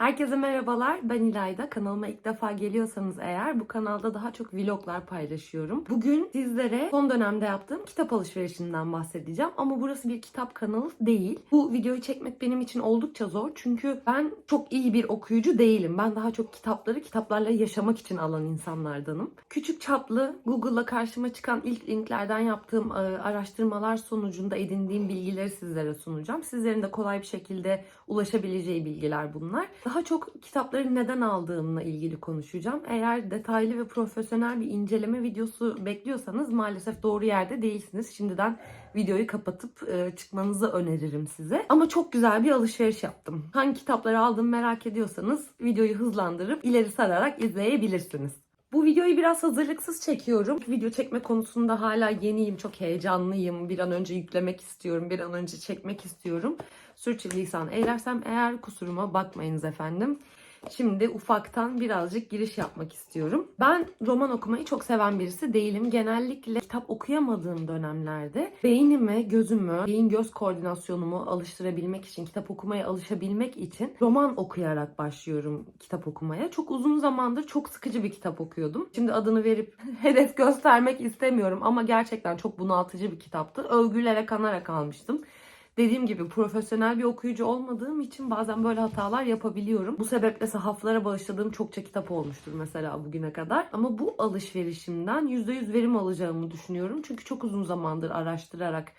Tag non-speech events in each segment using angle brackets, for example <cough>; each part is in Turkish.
Herkese merhabalar. Ben İlayda. Kanalıma ilk defa geliyorsanız eğer bu kanalda daha çok vloglar paylaşıyorum. Bugün sizlere son dönemde yaptığım kitap alışverişinden bahsedeceğim. Ama burası bir kitap kanalı değil. Bu videoyu çekmek benim için oldukça zor. Çünkü ben çok iyi bir okuyucu değilim. Ben daha çok kitapları kitaplarla yaşamak için alan insanlardanım. Küçük çaplı Google'la karşıma çıkan ilk linklerden yaptığım e, araştırmalar sonucunda edindiğim bilgileri sizlere sunacağım. Sizlerin de kolay bir şekilde ulaşabileceği bilgiler bunlar. Daha çok kitapları neden aldığımla ilgili konuşacağım. Eğer detaylı ve profesyonel bir inceleme videosu bekliyorsanız maalesef doğru yerde değilsiniz. Şimdiden videoyu kapatıp e, çıkmanızı öneririm size. Ama çok güzel bir alışveriş yaptım. Hangi kitapları aldım merak ediyorsanız videoyu hızlandırıp ileri sararak izleyebilirsiniz. Bu videoyu biraz hazırlıksız çekiyorum. Video çekme konusunda hala yeniyim, çok heyecanlıyım. Bir an önce yüklemek istiyorum, bir an önce çekmek istiyorum. Sürçülisan eylersem eğer kusuruma bakmayınız efendim. Şimdi ufaktan birazcık giriş yapmak istiyorum. Ben roman okumayı çok seven birisi değilim. Genellikle kitap okuyamadığım dönemlerde beynimi, gözümü, beyin göz koordinasyonumu alıştırabilmek için, kitap okumaya alışabilmek için roman okuyarak başlıyorum kitap okumaya. Çok uzun zamandır çok sıkıcı bir kitap okuyordum. Şimdi adını verip <laughs> hedef göstermek istemiyorum ama gerçekten çok bunaltıcı bir kitaptı. Övgülere kanarak almıştım. Dediğim gibi profesyonel bir okuyucu olmadığım için bazen böyle hatalar yapabiliyorum. Bu sebeple sahaflara bağışladığım çokça kitap olmuştur mesela bugüne kadar. Ama bu alışverişimden %100 verim alacağımı düşünüyorum. Çünkü çok uzun zamandır araştırarak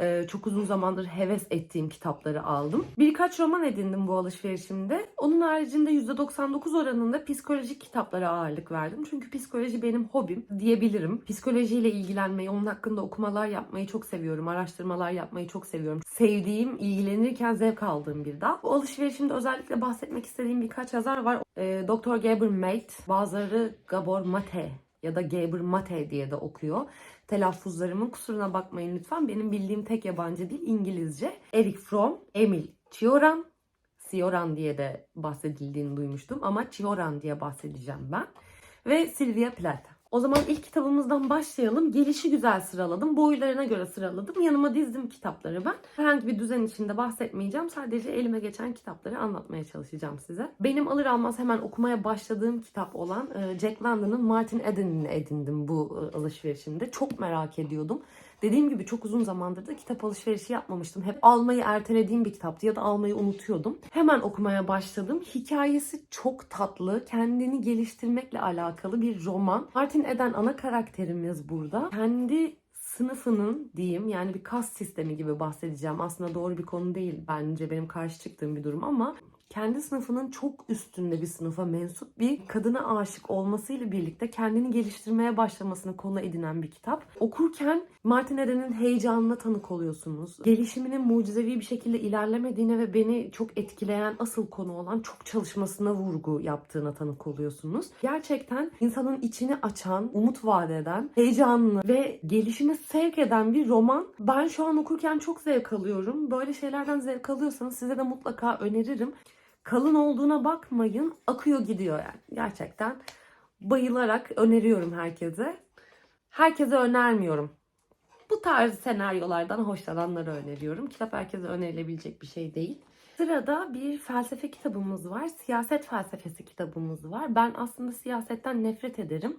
e, çok uzun zamandır heves ettiğim kitapları aldım. Birkaç roman edindim bu alışverişimde. Onun haricinde %99 oranında psikolojik kitaplara ağırlık verdim. Çünkü psikoloji benim hobim diyebilirim. Psikolojiyle ilgilenmeyi, onun hakkında okumalar yapmayı çok seviyorum. Araştırmalar yapmayı çok seviyorum. Sevdiğim, ilgilenirken zevk aldığım bir dal. Bu alışverişimde özellikle bahsetmek istediğim birkaç yazar var. E, Dr. Gabor Mate, bazıları Gabor Mate ya da Gabor Mate diye de okuyor. Telaffuzlarımın kusuruna bakmayın lütfen. Benim bildiğim tek yabancı dil İngilizce. Eric Fromm, Emil Cioran, Cioran diye de bahsedildiğini duymuştum ama Cioran diye bahsedeceğim ben. Ve Sylvia Plath. O zaman ilk kitabımızdan başlayalım. Gelişi güzel sıraladım. Boylarına göre sıraladım. Yanıma dizdim kitapları ben. Herhangi bir düzen içinde bahsetmeyeceğim. Sadece elime geçen kitapları anlatmaya çalışacağım size. Benim alır almaz hemen okumaya başladığım kitap olan e, Jack London'ın Martin Eden'ini edindim bu e, alışverişimde. Çok merak ediyordum. Dediğim gibi çok uzun zamandır da kitap alışverişi yapmamıştım. Hep almayı ertelediğim bir kitaptı ya da almayı unutuyordum. Hemen okumaya başladım. Hikayesi çok tatlı, kendini geliştirmekle alakalı bir roman. Martin Eden ana karakterimiz burada. Kendi sınıfının diyeyim yani bir kast sistemi gibi bahsedeceğim. Aslında doğru bir konu değil bence benim karşı çıktığım bir durum ama kendi sınıfının çok üstünde bir sınıfa mensup bir kadına aşık olmasıyla birlikte kendini geliştirmeye başlamasını konu edinen bir kitap. Okurken Martin Eden'in heyecanına tanık oluyorsunuz. Gelişiminin mucizevi bir şekilde ilerlemediğine ve beni çok etkileyen asıl konu olan çok çalışmasına vurgu yaptığına tanık oluyorsunuz. Gerçekten insanın içini açan, umut vaat eden, heyecanlı ve gelişime sevk eden bir roman. Ben şu an okurken çok zevk alıyorum. Böyle şeylerden zevk alıyorsanız size de mutlaka öneririm kalın olduğuna bakmayın. Akıyor gidiyor yani. Gerçekten bayılarak öneriyorum herkese. Herkese önermiyorum. Bu tarz senaryolardan hoşlananlara öneriyorum. Kitap herkese önerilebilecek bir şey değil. Sırada bir felsefe kitabımız var. Siyaset felsefesi kitabımız var. Ben aslında siyasetten nefret ederim.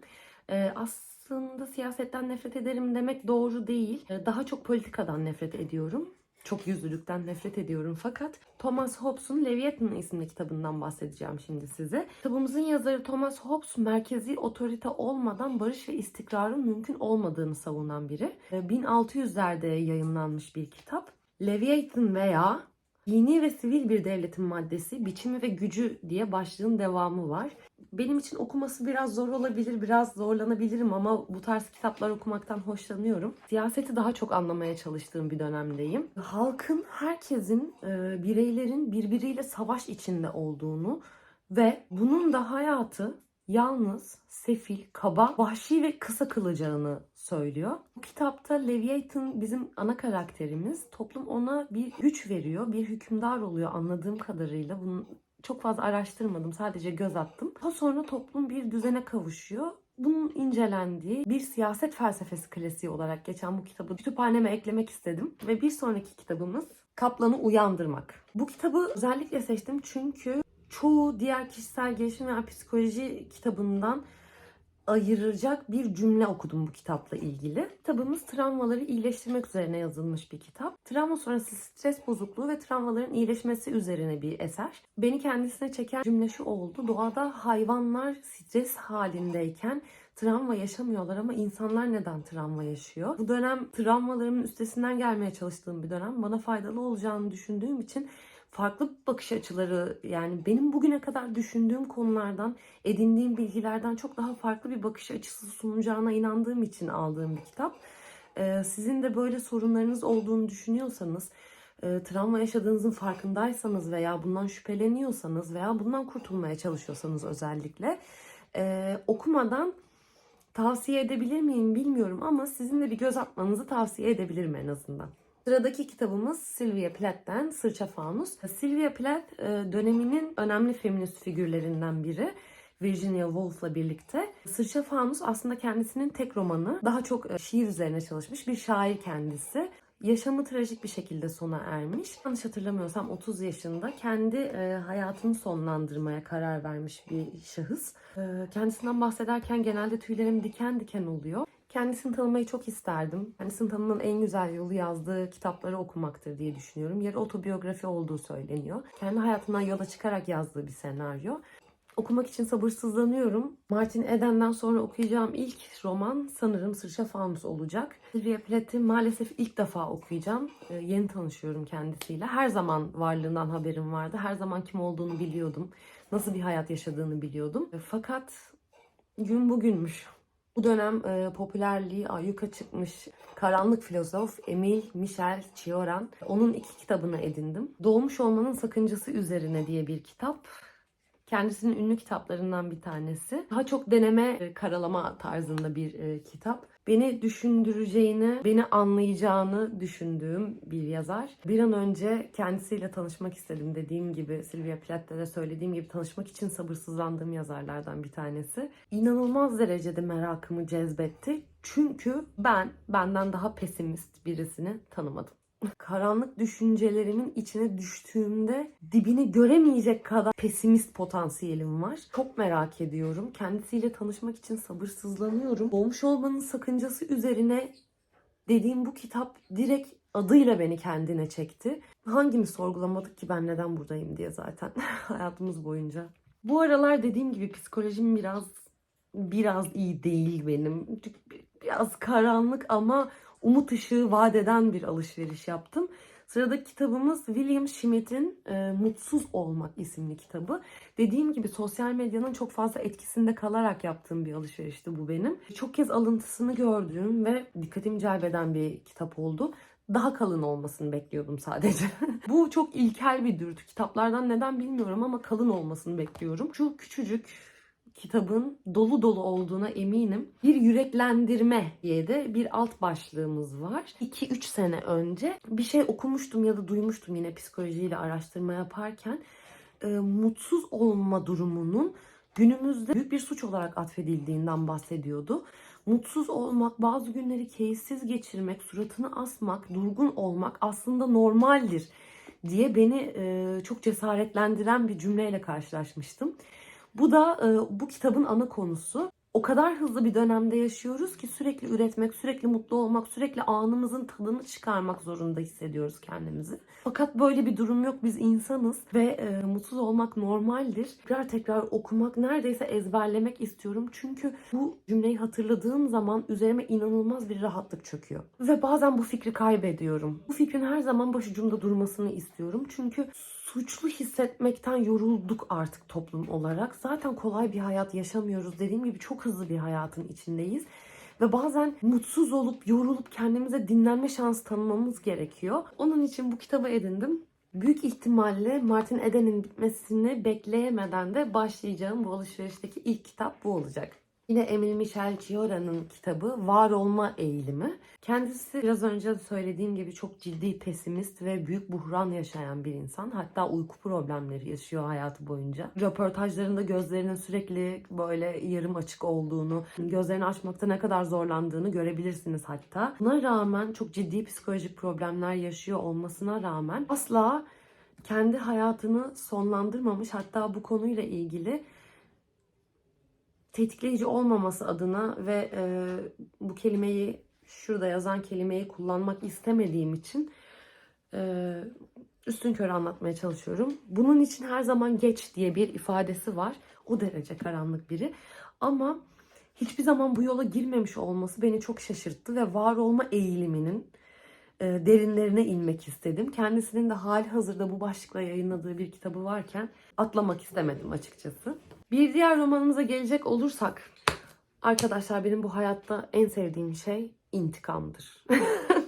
Ee, aslında siyasetten nefret ederim demek doğru değil. Ee, daha çok politikadan nefret ediyorum çok yüzlülükten nefret ediyorum fakat Thomas Hobbes'un Leviathan isimli kitabından bahsedeceğim şimdi size. Kitabımızın yazarı Thomas Hobbes merkezi otorite olmadan barış ve istikrarın mümkün olmadığını savunan biri. 1600'lerde yayınlanmış bir kitap. Leviathan veya Dini ve sivil bir devletin maddesi, biçimi ve gücü diye başlığın devamı var. Benim için okuması biraz zor olabilir, biraz zorlanabilirim ama bu tarz kitaplar okumaktan hoşlanıyorum. Siyaseti daha çok anlamaya çalıştığım bir dönemdeyim. Halkın, herkesin, e, bireylerin birbiriyle savaş içinde olduğunu ve bunun da hayatı yalnız, sefil, kaba, vahşi ve kısa kılacağını söylüyor. Bu kitapta Leviathan bizim ana karakterimiz. Toplum ona bir güç veriyor, bir hükümdar oluyor anladığım kadarıyla. Bunu çok fazla araştırmadım, sadece göz attım. Daha sonra toplum bir düzene kavuşuyor. Bunun incelendiği bir siyaset felsefesi klasiği olarak geçen bu kitabı kütüphaneme eklemek istedim. Ve bir sonraki kitabımız Kaplan'ı Uyandırmak. Bu kitabı özellikle seçtim çünkü çoğu diğer kişisel gelişim veya psikoloji kitabından ayıracak bir cümle okudum bu kitapla ilgili. Kitabımız travmaları iyileştirmek üzerine yazılmış bir kitap. Travma sonrası stres bozukluğu ve travmaların iyileşmesi üzerine bir eser. Beni kendisine çeken cümle şu oldu. Doğada hayvanlar stres halindeyken travma yaşamıyorlar ama insanlar neden travma yaşıyor? Bu dönem travmalarımın üstesinden gelmeye çalıştığım bir dönem. Bana faydalı olacağını düşündüğüm için farklı bakış açıları yani benim bugüne kadar düşündüğüm konulardan edindiğim bilgilerden çok daha farklı bir bakış açısı sunacağına inandığım için aldığım bir kitap. Ee, sizin de böyle sorunlarınız olduğunu düşünüyorsanız, e, travma yaşadığınızın farkındaysanız veya bundan şüpheleniyorsanız veya bundan kurtulmaya çalışıyorsanız özellikle e, okumadan tavsiye edebilir miyim bilmiyorum ama sizin de bir göz atmanızı tavsiye edebilirim en azından. Sıradaki kitabımız Sylvia Plath'ten Sırça Fanus. Sylvia Plath e, döneminin önemli feminist figürlerinden biri. Virginia Woolf'la birlikte. Sırça Fanus aslında kendisinin tek romanı. Daha çok e, şiir üzerine çalışmış bir şair kendisi. Yaşamı trajik bir şekilde sona ermiş. Yanlış hatırlamıyorsam 30 yaşında kendi e, hayatını sonlandırmaya karar vermiş bir şahıs. E, kendisinden bahsederken genelde tüylerim diken diken oluyor. Kendisini tanımayı çok isterdim. Kendisini tanımanın en güzel yolu yazdığı kitapları okumaktır diye düşünüyorum. Yarı otobiyografi olduğu söyleniyor. Kendi hayatından yola çıkarak yazdığı bir senaryo. Okumak için sabırsızlanıyorum. Martin Eden'den sonra okuyacağım ilk roman sanırım Sırça Fanus olacak. Sylvia Plath'i maalesef ilk defa okuyacağım. Ee, yeni tanışıyorum kendisiyle. Her zaman varlığından haberim vardı. Her zaman kim olduğunu biliyordum. Nasıl bir hayat yaşadığını biliyordum. Fakat gün bugünmüş. Bu dönem e, popülerliği ayyuka çıkmış karanlık filozof Emil Michel Cioran. Onun iki kitabını edindim. Doğmuş olmanın sakıncası üzerine diye bir kitap. Kendisinin ünlü kitaplarından bir tanesi. Daha çok deneme, e, karalama tarzında bir e, kitap. Beni düşündüreceğini, beni anlayacağını düşündüğüm bir yazar. Bir an önce kendisiyle tanışmak istedim dediğim gibi Sylvia Plath'te de söylediğim gibi tanışmak için sabırsızlandığım yazarlardan bir tanesi. İnanılmaz derecede merakımı cezbetti. Çünkü ben benden daha pesimist birisini tanımadım karanlık düşüncelerimin içine düştüğümde dibini göremeyecek kadar pesimist potansiyelim var. Çok merak ediyorum. Kendisiyle tanışmak için sabırsızlanıyorum. Doğmuş olmanın sakıncası üzerine dediğim bu kitap direkt adıyla beni kendine çekti. Hangimiz sorgulamadık ki ben neden buradayım diye zaten <laughs> hayatımız boyunca. Bu aralar dediğim gibi psikolojim biraz biraz iyi değil benim. Biraz karanlık ama umut ışığı vaat eden bir alışveriş yaptım. Sıradaki kitabımız William Schmidt'in e, Mutsuz Olmak isimli kitabı. Dediğim gibi sosyal medyanın çok fazla etkisinde kalarak yaptığım bir alışverişti bu benim. Çok kez alıntısını gördüğüm ve dikkatimi celbeden bir kitap oldu. Daha kalın olmasını bekliyordum sadece. <laughs> bu çok ilkel bir dürtü. Kitaplardan neden bilmiyorum ama kalın olmasını bekliyorum. Şu küçücük kitabın dolu dolu olduğuna eminim. Bir yüreklendirme diye de bir alt başlığımız var. 2-3 sene önce bir şey okumuştum ya da duymuştum yine psikolojiyle araştırma yaparken. E, mutsuz olma durumunun günümüzde büyük bir suç olarak atfedildiğinden bahsediyordu. Mutsuz olmak, bazı günleri keyifsiz geçirmek, suratını asmak, durgun olmak aslında normaldir diye beni e, çok cesaretlendiren bir cümleyle karşılaşmıştım. Bu da e, bu kitabın ana konusu. O kadar hızlı bir dönemde yaşıyoruz ki sürekli üretmek, sürekli mutlu olmak, sürekli anımızın tadını çıkarmak zorunda hissediyoruz kendimizi. Fakat böyle bir durum yok. Biz insanız ve e, mutsuz olmak normaldir. Tekrar tekrar okumak, neredeyse ezberlemek istiyorum. Çünkü bu cümleyi hatırladığım zaman üzerime inanılmaz bir rahatlık çöküyor. Ve bazen bu fikri kaybediyorum. Bu fikrin her zaman başucumda durmasını istiyorum. Çünkü suçlu hissetmekten yorulduk artık toplum olarak. Zaten kolay bir hayat yaşamıyoruz. Dediğim gibi çok hızlı bir hayatın içindeyiz. Ve bazen mutsuz olup, yorulup kendimize dinlenme şansı tanımamız gerekiyor. Onun için bu kitabı edindim. Büyük ihtimalle Martin Eden'in bitmesini bekleyemeden de başlayacağım bu alışverişteki ilk kitap bu olacak. Yine Emil Michel Ciora'nın kitabı Var Olma Eğilimi. Kendisi biraz önce söylediğim gibi çok ciddi pesimist ve büyük buhran yaşayan bir insan. Hatta uyku problemleri yaşıyor hayatı boyunca. Röportajlarında gözlerinin sürekli böyle yarım açık olduğunu, gözlerini açmakta ne kadar zorlandığını görebilirsiniz hatta. Buna rağmen çok ciddi psikolojik problemler yaşıyor olmasına rağmen asla kendi hayatını sonlandırmamış hatta bu konuyla ilgili tetikleyici olmaması adına ve e, bu kelimeyi şurada yazan kelimeyi kullanmak istemediğim için e, üstün körü anlatmaya çalışıyorum. Bunun için her zaman geç diye bir ifadesi var. O derece karanlık biri. Ama hiçbir zaman bu yola girmemiş olması beni çok şaşırttı ve var olma eğiliminin e, derinlerine inmek istedim. Kendisinin de hali hazırda bu başlıkla yayınladığı bir kitabı varken atlamak istemedim açıkçası. Bir diğer romanımıza gelecek olursak arkadaşlar benim bu hayatta en sevdiğim şey intikamdır.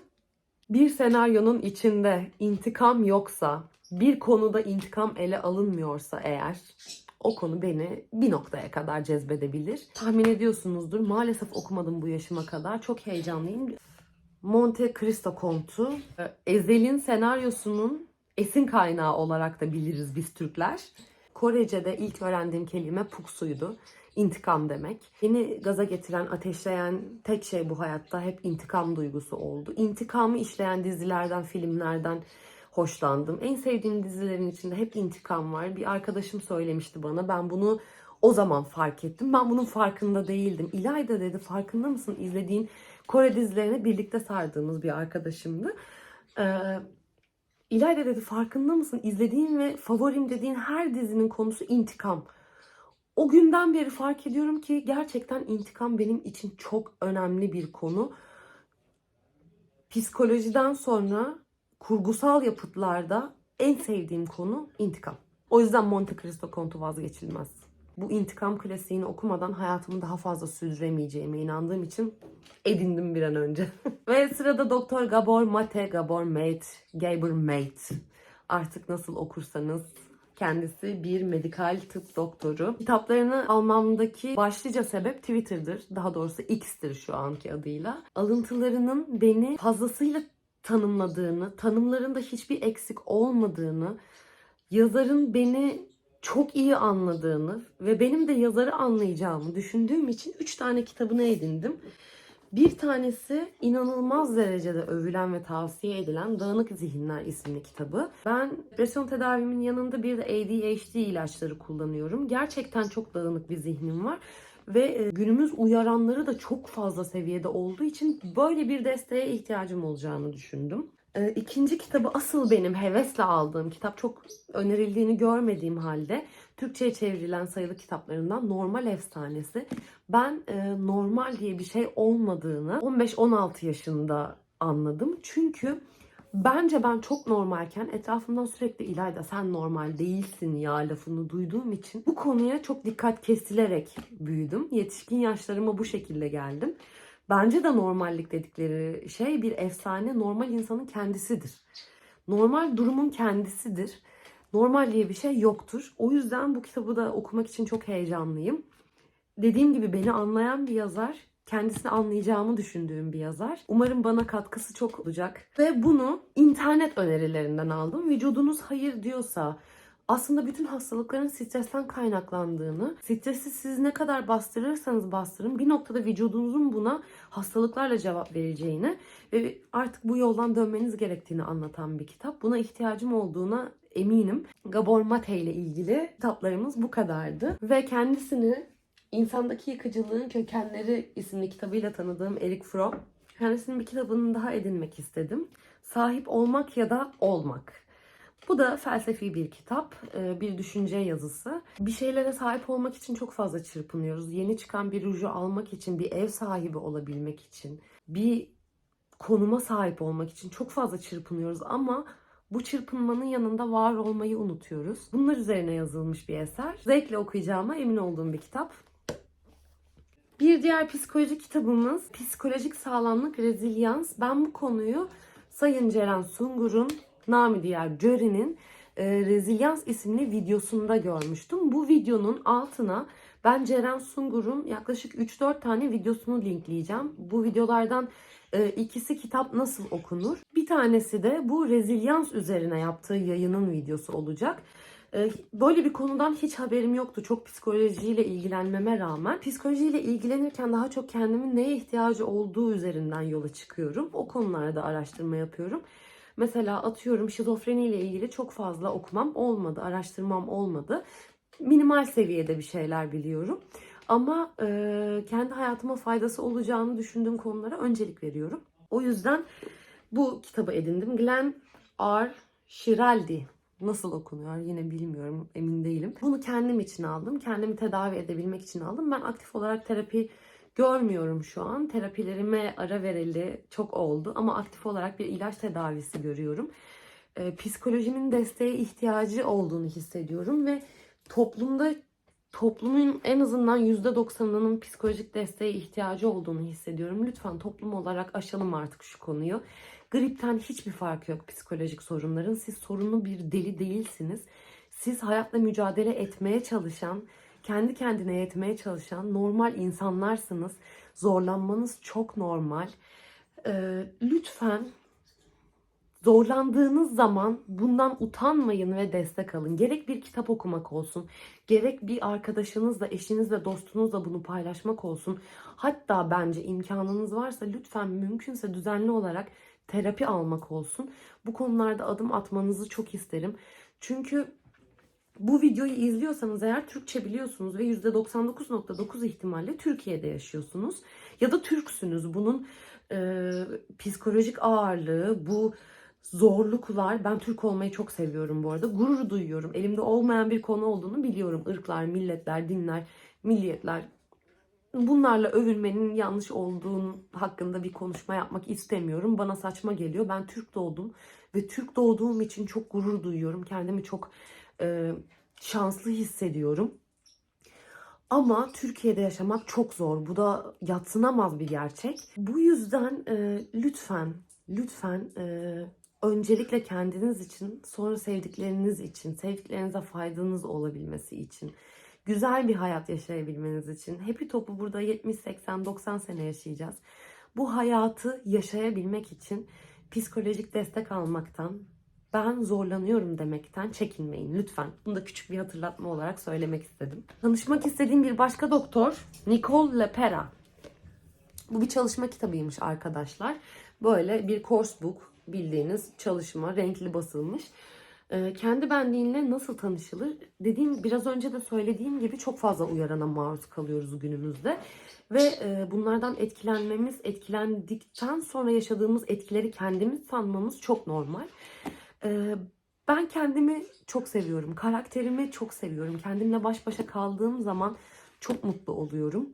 <laughs> bir senaryonun içinde intikam yoksa, bir konuda intikam ele alınmıyorsa eğer o konu beni bir noktaya kadar cezbedebilir. Tahmin ediyorsunuzdur. Maalesef okumadım bu yaşıma kadar. Çok heyecanlıyım. Monte Cristo Kontu. e, Ezel'in senaryosunun esin kaynağı olarak da biliriz biz Türkler. Korece'de ilk öğrendiğim kelime puksuydu. İntikam demek. Beni gaza getiren, ateşleyen tek şey bu hayatta hep intikam duygusu oldu. İntikamı işleyen dizilerden, filmlerden hoşlandım. En sevdiğim dizilerin içinde hep intikam var. Bir arkadaşım söylemişti bana. Ben bunu o zaman fark ettim. Ben bunun farkında değildim. İlayda dedi farkında mısın izlediğin Kore dizilerine birlikte sardığımız bir arkadaşımdı. Ee, İlayda dedi farkında mısın izlediğin ve favorim dediğin her dizinin konusu intikam. O günden beri fark ediyorum ki gerçekten intikam benim için çok önemli bir konu. Psikolojiden sonra kurgusal yapıtlarda en sevdiğim konu intikam. O yüzden Monte Cristo Kontu vazgeçilmez. Bu intikam klasiğini okumadan hayatımı daha fazla sürdüremeyeceğime inandığım için edindim bir an önce. <laughs> Ve sırada Doktor Gabor Mate, Gabor Mate, Gabor Mate. Artık nasıl okursanız Kendisi bir medikal tıp doktoru. Kitaplarını almamdaki başlıca sebep Twitter'dır. Daha doğrusu X'tir şu anki adıyla. Alıntılarının beni fazlasıyla tanımladığını, tanımlarında hiçbir eksik olmadığını, yazarın beni çok iyi anladığını ve benim de yazarı anlayacağımı düşündüğüm için 3 tane kitabını edindim. Bir tanesi inanılmaz derecede övülen ve tavsiye edilen Dağınık Zihinler isimli kitabı. Ben depresyon tedavimin yanında bir de ADHD ilaçları kullanıyorum. Gerçekten çok dağınık bir zihnim var. Ve e, günümüz uyaranları da çok fazla seviyede olduğu için böyle bir desteğe ihtiyacım olacağını düşündüm. E, İkinci kitabı asıl benim hevesle aldığım kitap çok önerildiğini görmediğim halde Türkçe'ye çevrilen sayılı kitaplarından Normal Efsanesi. Ben e, normal diye bir şey olmadığını 15-16 yaşında anladım. Çünkü bence ben çok normalken etrafımdan sürekli İlayda sen normal değilsin ya lafını duyduğum için bu konuya çok dikkat kesilerek büyüdüm. Yetişkin yaşlarıma bu şekilde geldim. Bence de normallik dedikleri şey bir efsane normal insanın kendisidir. Normal durumun kendisidir. Normal diye bir şey yoktur. O yüzden bu kitabı da okumak için çok heyecanlıyım. Dediğim gibi beni anlayan bir yazar, kendisini anlayacağımı düşündüğüm bir yazar. Umarım bana katkısı çok olacak. Ve bunu internet önerilerinden aldım. Vücudunuz hayır diyorsa, aslında bütün hastalıkların stresten kaynaklandığını, stresi siz ne kadar bastırırsanız bastırın bir noktada vücudunuzun buna hastalıklarla cevap vereceğini ve artık bu yoldan dönmeniz gerektiğini anlatan bir kitap. Buna ihtiyacım olduğuna eminim. Gabor Mate ile ilgili kitaplarımız bu kadardı. Ve kendisini İnsandaki Yıkıcılığın Kökenleri isimli kitabıyla tanıdığım Eric Fromm. Kendisinin bir kitabını daha edinmek istedim. Sahip olmak ya da olmak. Bu da felsefi bir kitap, e, bir düşünce yazısı. Bir şeylere sahip olmak için çok fazla çırpınıyoruz. Yeni çıkan bir ruju almak için, bir ev sahibi olabilmek için, bir konuma sahip olmak için çok fazla çırpınıyoruz ama bu çırpınmanın yanında var olmayı unutuyoruz. Bunlar üzerine yazılmış bir eser. Zevkle okuyacağıma emin olduğum bir kitap. Bir diğer psikoloji kitabımız Psikolojik Sağlamlık Rezilyans. Ben bu konuyu Sayın Ceren Sungur'un, Nami diğer Jöri'nin e, Rezilyans isimli videosunda görmüştüm. Bu videonun altına ben Ceren Sungur'un yaklaşık 3-4 tane videosunu linkleyeceğim. Bu videolardan e, ikisi kitap nasıl okunur. Bir tanesi de bu rezilyans üzerine yaptığı yayının videosu olacak. E, Böyle bir konudan hiç haberim yoktu. Çok psikolojiyle ilgilenmeme rağmen. Psikolojiyle ilgilenirken daha çok kendimin neye ihtiyacı olduğu üzerinden yola çıkıyorum. O konularda araştırma yapıyorum. Mesela atıyorum şizofreni ile ilgili çok fazla okumam olmadı, araştırmam olmadı. Minimal seviyede bir şeyler biliyorum. Ama e, kendi hayatıma faydası olacağını düşündüğüm konulara öncelik veriyorum. O yüzden bu kitabı edindim. Glenn R. Şiraldi. Nasıl okunuyor yine bilmiyorum, emin değilim. Bunu kendim için aldım. Kendimi tedavi edebilmek için aldım. Ben aktif olarak terapi görmüyorum şu an. Terapilerime ara vereli çok oldu ama aktif olarak bir ilaç tedavisi görüyorum. Ee, psikolojimin desteğe ihtiyacı olduğunu hissediyorum ve toplumda toplumun en azından %90'ının psikolojik desteğe ihtiyacı olduğunu hissediyorum. Lütfen toplum olarak aşalım artık şu konuyu. Gripten hiçbir farkı yok psikolojik sorunların. Siz sorunlu bir deli değilsiniz. Siz hayatla mücadele etmeye çalışan, kendi kendine yetmeye çalışan normal insanlarsınız. Zorlanmanız çok normal. Ee, lütfen zorlandığınız zaman bundan utanmayın ve destek alın. Gerek bir kitap okumak olsun, gerek bir arkadaşınızla, eşinizle, dostunuzla bunu paylaşmak olsun. Hatta bence imkanınız varsa lütfen mümkünse düzenli olarak terapi almak olsun. Bu konularda adım atmanızı çok isterim. Çünkü bu videoyu izliyorsanız eğer Türkçe biliyorsunuz ve %99.9 ihtimalle Türkiye'de yaşıyorsunuz. Ya da Türksünüz. Bunun e, psikolojik ağırlığı, bu zorluklar. Ben Türk olmayı çok seviyorum bu arada. Gurur duyuyorum. Elimde olmayan bir konu olduğunu biliyorum. Irklar, milletler, dinler, milliyetler. Bunlarla övülmenin yanlış olduğun hakkında bir konuşma yapmak istemiyorum. Bana saçma geliyor. Ben Türk doğdum ve Türk doğduğum için çok gurur duyuyorum. Kendimi çok e, şanslı hissediyorum. Ama Türkiye'de yaşamak çok zor. Bu da yatsınamaz bir gerçek. Bu yüzden e, lütfen, lütfen e, öncelikle kendiniz için, sonra sevdikleriniz için, sevdiklerinize faydanız olabilmesi için, güzel bir hayat yaşayabilmeniz için. Happy Top'u burada 70, 80, 90 sene yaşayacağız. Bu hayatı yaşayabilmek için psikolojik destek almaktan, ben zorlanıyorum demekten çekinmeyin lütfen. Bunu da küçük bir hatırlatma olarak söylemek istedim. Tanışmak istediğim bir başka doktor Nicole Lepera. Bu bir çalışma kitabıymış arkadaşlar. Böyle bir course book bildiğiniz çalışma renkli basılmış. Ee, kendi benliğinle nasıl tanışılır? Dediğim biraz önce de söylediğim gibi çok fazla uyarana maruz kalıyoruz günümüzde. Ve e, bunlardan etkilenmemiz, etkilendikten sonra yaşadığımız etkileri kendimiz sanmamız çok normal. Ben kendimi çok seviyorum. Karakterimi çok seviyorum. Kendimle baş başa kaldığım zaman çok mutlu oluyorum.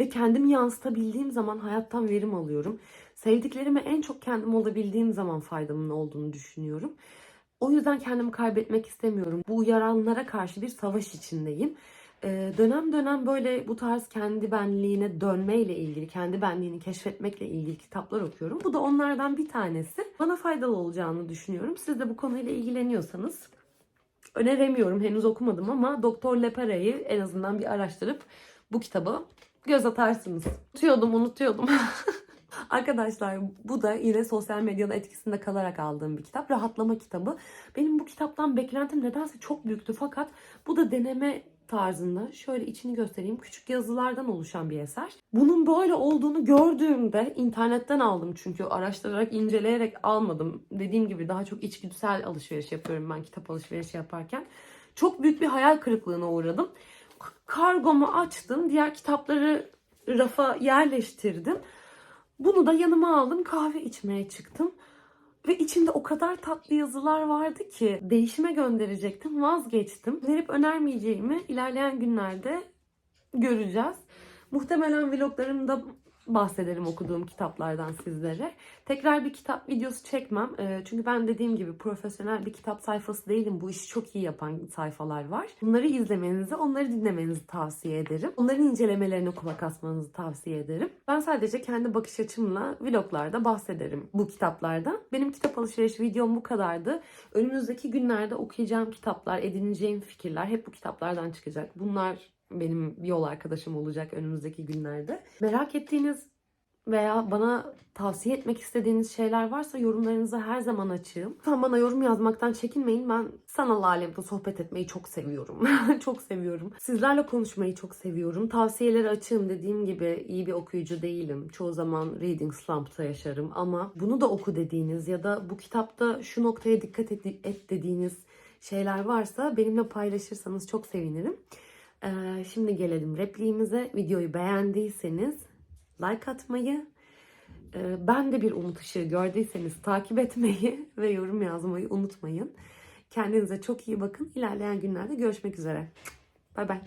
Ve kendimi yansıtabildiğim zaman hayattan verim alıyorum. Sevdiklerime en çok kendim olabildiğim zaman faydamın olduğunu düşünüyorum. O yüzden kendimi kaybetmek istemiyorum. Bu uyaranlara karşı bir savaş içindeyim. Ee, dönem dönem böyle bu tarz kendi benliğine dönmeyle ilgili, kendi benliğini keşfetmekle ilgili kitaplar okuyorum. Bu da onlardan bir tanesi. Bana faydalı olacağını düşünüyorum. Siz de bu konuyla ilgileniyorsanız öneremiyorum. Henüz okumadım ama Doktor Lepera'yı en azından bir araştırıp bu kitabı göz atarsınız. Unutuyordum, unutuyordum. <laughs> Arkadaşlar bu da yine sosyal medyanın etkisinde kalarak aldığım bir kitap. Rahatlama kitabı. Benim bu kitaptan beklentim nedense çok büyüktü fakat bu da deneme tarzında şöyle içini göstereyim. Küçük yazılardan oluşan bir eser. Bunun böyle olduğunu gördüğümde internetten aldım çünkü araştırarak, inceleyerek almadım. Dediğim gibi daha çok içgüdüsel alışveriş yapıyorum ben kitap alışverişi yaparken. Çok büyük bir hayal kırıklığına uğradım. Kargomu açtım. Diğer kitapları rafa yerleştirdim. Bunu da yanıma aldım. Kahve içmeye çıktım. Ve içinde o kadar tatlı yazılar vardı ki değişime gönderecektim. Vazgeçtim. Verip önermeyeceğimi ilerleyen günlerde göreceğiz. Muhtemelen vloglarımda bahsederim okuduğum kitaplardan sizlere. Tekrar bir kitap videosu çekmem. Ee, Çünkü ben dediğim gibi profesyonel bir kitap sayfası değilim. Bu işi çok iyi yapan sayfalar var. Bunları izlemenizi, onları dinlemenizi tavsiye ederim. Onların incelemelerine kulak asmanızı tavsiye ederim. Ben sadece kendi bakış açımla vloglarda bahsederim bu kitaplardan. Benim kitap alışveriş videom bu kadardı. Önümüzdeki günlerde okuyacağım kitaplar, edineceğim fikirler hep bu kitaplardan çıkacak. Bunlar benim yol arkadaşım olacak önümüzdeki günlerde. Merak ettiğiniz veya bana tavsiye etmek istediğiniz şeyler varsa yorumlarınıza her zaman açığım. Lütfen bana yorum yazmaktan çekinmeyin. Ben sanal alemde sohbet etmeyi çok seviyorum. <laughs> çok seviyorum. Sizlerle konuşmayı çok seviyorum. Tavsiyeleri açığım dediğim gibi iyi bir okuyucu değilim. Çoğu zaman reading slump'ta yaşarım ama bunu da oku dediğiniz ya da bu kitapta şu noktaya dikkat et, et dediğiniz şeyler varsa benimle paylaşırsanız çok sevinirim. Ee, şimdi gelelim repliğimize. Videoyu beğendiyseniz like atmayı, e, ben de bir umut ışığı gördüyseniz takip etmeyi <laughs> ve yorum yazmayı unutmayın. Kendinize çok iyi bakın. İlerleyen günlerde görüşmek üzere. Bay bay.